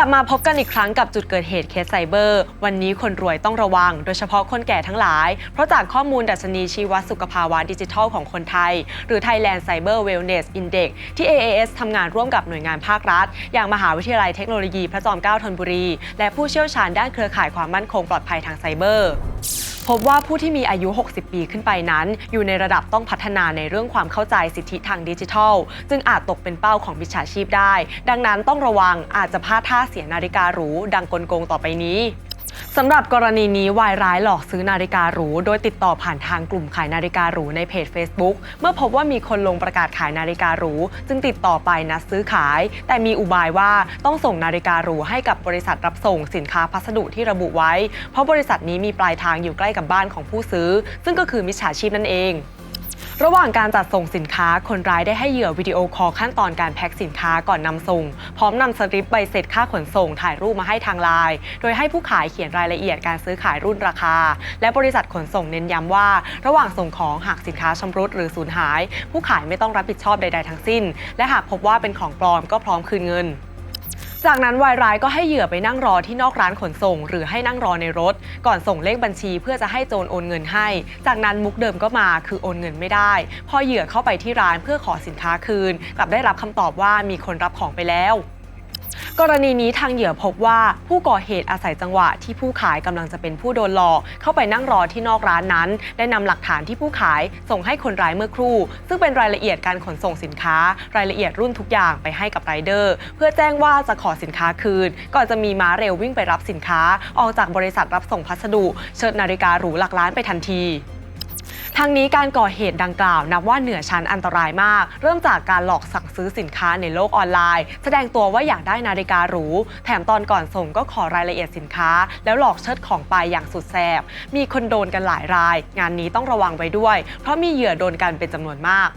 ลับมาพบกันอีกครั้งกับจุดเกิดเหตุเคสไซเบอร์ วันนี้คนรวยต้องระวัง โดยเฉพาะคนแก่ทั้งหลาย เพราะจากข้อมูลดัชนีชีวสุขภาวะดิจิทัลของคนไทย หรือ Thailand Cyber Wellness Index ที่ AAS ทำงานร่วมกับหน่วยงานภาครัฐ อย่างมหาวิทยาลัยเทคโนโลยีพระจอมเกล้าธนบุรี และผู้เชี่ยวชาญด้านเครือข่ายความมั่นคงปลอดภัยทางไซเบอร์ พบว่าผู้ที่มีอายุ 60 ปีขึ้นไปนั้น อยู่ในระดับต้องพัฒนาในเรื่องความเข้าใจสิทธิทางดิจิทัล จึงอาจตกเป็นเป้าของมิจฉาชีพได้ ดังนั้นต้องระวังอาจจะพลาดท่าเสียนาฬิกาหรูดังกลโกงต่อไปนี้ สำหรับกรณีนี้วายร้ายหลอกซื้อนาฬิกาหรูโดยติดต่อผ่านทางกลุ่มขายนาฬิกาหรูในเพจ Facebook เมื่อพบว่ามีคนลงประกาศขายนาฬิกาหรูจึงติดต่อไปนัดซื้อขาย แต่มีอุบายว่าต้องส่งนาฬิกาหรูให้กับบริษัทรับส่งสินค้าพัสดุที่ระบุไว้ เพราะบริษัทนี้มีปลายทางอยู่ใกล้กับบ้านของผู้ซื้อ ซึ่งก็คือมิจฉาชีพนั่นเอง ระหว่างการจัดส่งสินค้าคนร้ายได้ให้เหยื่อวิดีโอคอลขั้นตอนการแพ็คสินค้าก่อนนำส่ง พร้อมนำสลิปใบเสร็จค่าขนส่งถ่ายรูปมาให้ทางไลน์โดยให้ผู้ขายเขียนรายละเอียดการซื้อขายรุ่นราคา และบริษัทขนส่งเน้นย้ำว่า ระหว่างส่งของหากสินค้าชำรุดหรือสูญหาย ผู้ขายไม่ต้องรับผิดชอบใด ๆ ทั้งสิ้น และหากพบว่าเป็นของปลอมก็พร้อมคืนเงิน จากนั้นวายร้ายก็ให้เหยื่อไปนั่งรอที่นอกร้านขนส่ง หรือให้นั่งรอในรถ ก่อนส่งเลขบัญชีเพื่อจะให้โจรโอนเงินให้ จากนั้นมุกเดิมก็มาคือโอนเงินไม่ได้ พอเหยื่อเข้าไปที่ร้านเพื่อขอสินค้าคืน กลับได้รับคำตอบว่ามีคนรับของไปแล้ว กรณีนี้ทางเหยื่อพบว่าผู้ก่อเหตุอาศัยจังหวะที่ผู้ขายกำลังจะเป็นผู้โดนหลอก เข้าไปนั่งรอที่นอกร้านนั้น ได้นำหลักฐานที่ผู้ขายส่งให้คนร้ายเมื่อครู่ ซึ่งเป็นรายละเอียดการขนส่งสินค้า รายละเอียดรุ่นทุกอย่างไปให้กับไรเดอร์ เพื่อแจ้งว่าจะขอสินค้าคืน ก่อนจะมีม้าเร็ววิ่งไปรับสินค้า ออกจากบริษัทรับส่งพัสดุ เชิดนาฬิกาหรูหลักล้านไปทันที ทางนี้การก่อเหตุดังกล่าว นับว่าเหนือชั้นอันตรายมาก เริ่มจากการหลอกสั่งซื้อสินค้าในโลกออนไลน์ แสดงตัวว่าอยากได้นาฬิกาหรู แถมตอนก่อนส่งก็ขอรายละเอียดสินค้า แล้วหลอกเชิดของไปอย่างสุดแสบมีคนโดนกันหลายราย งานนี้ต้องระวังไว้ด้วย เพราะมีเหยื่อโดนกันเป็นจำนวนมาก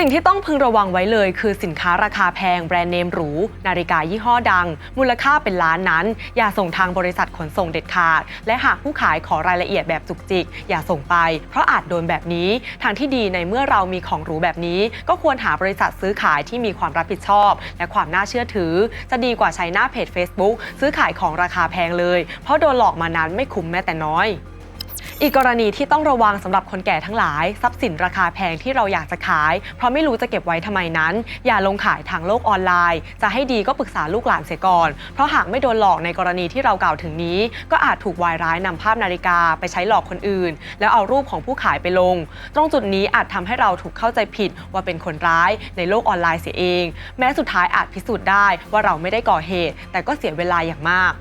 สิ่งที่ต้องพึงระวังไว้เลยคือสินค้าราคาแพงแบรนด์เนมหรู นาฬิกายี่ห้อดัง มูลค่าเป็นล้านนั้น อย่าส่งทางบริษัทขนส่งเด็ดขาด และหากผู้ขายขอรายละเอียดแบบจุกจิก อย่าส่งไป เพราะอาจโดนแบบนี้ ทางที่ดีในเมื่อเรามีของหรูแบบนี้ ก็ควรหาบริษัทซื้อขายที่มีความรับผิดชอบ และความน่าเชื่อถือ จะดีกว่าใช้หน้าเพจ Facebook ซื้อขายของราคาแพงเลย เพราะโดนหลอกมานั้นไม่คุ้มแม้แต่น้อย อีกกรณีที่ต้องระวังสำหรับคนแก่ทั้งหลาย ทรัพย์สินราคาแพงที่เราอยากจะขาย เพราะไม่รู้จะเก็บไว้ทำไมนั้น อย่าลงขายทางโลกออนไลน์ จะให้ดีก็ปรึกษาลูกหลานเสียก่อน เพราะหากไม่โดนหลอกในกรณีที่เรากล่าวถึงนี้ ก็อาจถูกวายร้ายนำภาพนาฬิกาไปใช้หลอกคนอื่น แล้วเอารูปของผู้ขายไปลง ตรงจุดนี้อาจทำให้เราถูกเข้าใจผิดว่าเป็นคนร้ายในโลกออนไลน์เสียเอง แม้สุดท้ายอาจพิสูจน์ได้ว่าเราไม่ได้ก่อเหตุ แต่ก็เสียเวลาอย่างมาก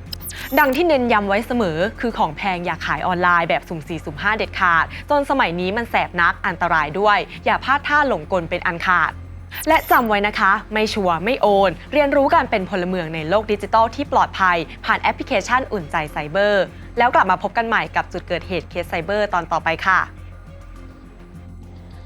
ดังที่เน้นย้ำไว้เสมอ คือของแพงอย่าขายออนไลน์แบบสุ่ม4สุ่ม5เด็ดขาด จนสมัยนี้มันแสบนักอันตรายด้วย อย่าพลาดท่าหลงกลเป็นอันขาด และจำไว้นะคะ ไม่ชัวร์ไม่โอน เรียนรู้การเป็นพลเมืองในโลกดิจิทัลที่ปลอดภัย ผ่านแอปพลิเคชันอุ่นใจไซเบอร์ แล้วกลับมาพบกันใหม่กับจุดเกิดเหตุเคสไซเบอร์ตอนต่อไปค่ะ